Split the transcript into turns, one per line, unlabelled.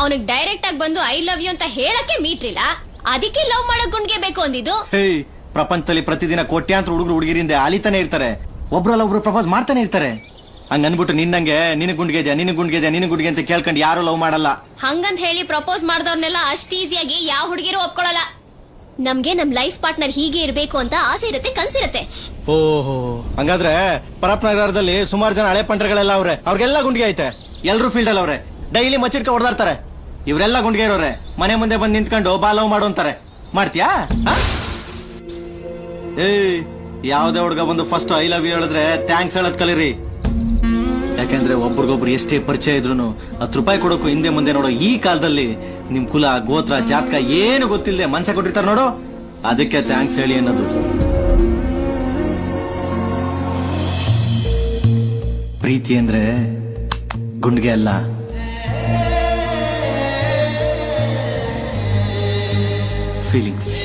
ಅವನಿಗೆ ಡೈರೆಕ್ಟ್ ಆಗಿ ಬಂದು ಐ ಲವ್ ಯು ಅಂತ ಹೇಳಕ್ಕೆ ಮೀಟ್ರಿಲ್ಲ ಅದಕ್ಕೆ ಲವ್ ಮಾಡೋ ಗುಂಡ್ಗೆ ಬೇಕು ಅಂದಿದ್ದು.
ಹೇಯ್ ಪ್ರಪಂಚದಲ್ಲಿ ಪ್ರತಿದಿನ ಕೋಟ್ಯಾಂತರ ಹುಡುಗರು ಹುಡುಗಿರಿಂದ ಆಲಿತಾನೆ ಇರ್ತಾರೆ. ಒಬ್ರಲ್ಲ ಒಬ್ರು ಪ್ರಪೋಸ್ ಮಾಡ್ತಾನೆ ಇರ್ತಾರೆ. ಹಂಗ ಅನ್ಬಿಟ್ಟು ನಿನ್ನಂಗೆ ನಿನ್ ಗುಂಡ್ಗೆ ಇದೆಯಾ ನಿನ್ ಗುಂಡ್ಗೆ ಇದೆಯಾ ನಿನ್ ಗುಂಡ್ಗೆ ಅಂತ ಕೇಳ್ಕೊಂಡು ಯಾರು ಲವ್ ಮಾಡಲ್ಲ.
ಹಂಗಂತ ಹೇಳಿ ಪ್ರಪೋಸ್ ಮಾಡ್ದವ್ರನ್ನೆಲ್ಲ ಅಷ್ಟ್ ಈಸಿಯಾಗಿ ಯಾವ ಹುಡುಗಿರು ಒಪ್ಕೊಳ್ಳಲ್ಲ ನಮ್ಗೆ ನಮ್ ಲೈಫ್ ಪಾರ್ಟ್ನರ್ ಹೀಗೆ ಇರಬೇಕು ಅಂತ ಆಸೆ ಇರುತ್ತೆ ಕನ್ಸಿರುತ್ತೆ
ಓಹೋ. ಹಂಗಾದ್ರೆ ಪರಪ್ನಗರದಲ್ಲಿ ಸುಮಾರು ಜನ ಹಳೆ ಪಂಟ್ರಗಳೆಲ್ಲ ಅವ್ರೆ. ಅವ್ರಿಗೆಲ್ಲ ಗುಂಡಿಗೆ ಐತೆ. ಎಲ್ರು ಫೀಲ್ಡ್ ಅಲ್ಲಿ ಅವ್ರೆ. ಡೈಲಿ ಮಚ್ಚಿಟ್ಕ ಹೊಡೆದಾಡ್ತಾರೆ. ಇವರೆಲ್ಲ ಗುಂಡಿಗೆ ಇರೋರೆ ಮನೆ ಮುಂದೆ ಬಂದು ನಿಂತ್ಕೊಂಡು ಬಾ ಲವ್ ಮಾಡು ಅಂತಾರೆ. ಮಾಡ್ತೀಯಾ? ಏಯ್, ಯಾವ್ದೇ ಹುಡ್ಗ ಬಂದು ಫಸ್ಟ್ ಐ ಲವ್ ಯು ಹೇಳಿದ್ರೆ ಥ್ಯಾಂಕ್ಸ್ ಹೇಳದ್ ಕಲೀರಿ. ಯಾಕಂದ್ರೆ ಒಬ್ರಿಗೊಬ್ರು ಎಷ್ಟೇ ಪರಿಚಯ ಇದ್ರು ಹತ್ತು ರೂಪಾಯಿ ಕೊಡೋಕು ಹಿಂದೆ ಮುಂದೆ ನೋಡೋ ಈ ಕಾಲದಲ್ಲಿ ನಿಮ್ ಕುಲ, ಗೋತ್ರ, ಜಾತಕ ಏನು ಗೊತ್ತಿಲ್ಲದೆ ಮನ್ಸ ಕೊಟ್ಟಿರ್ತಾರ ನೋಡು. ಅದಕ್ಕೆ ಥ್ಯಾಂಕ್ಸ್ ಹೇಳಿ ಅನ್ನೋದು. ಪ್ರೀತಿ ಅಂದ್ರೆ ಗುಂಡ್ಗೆ ಅಲ್ಲ. feelings.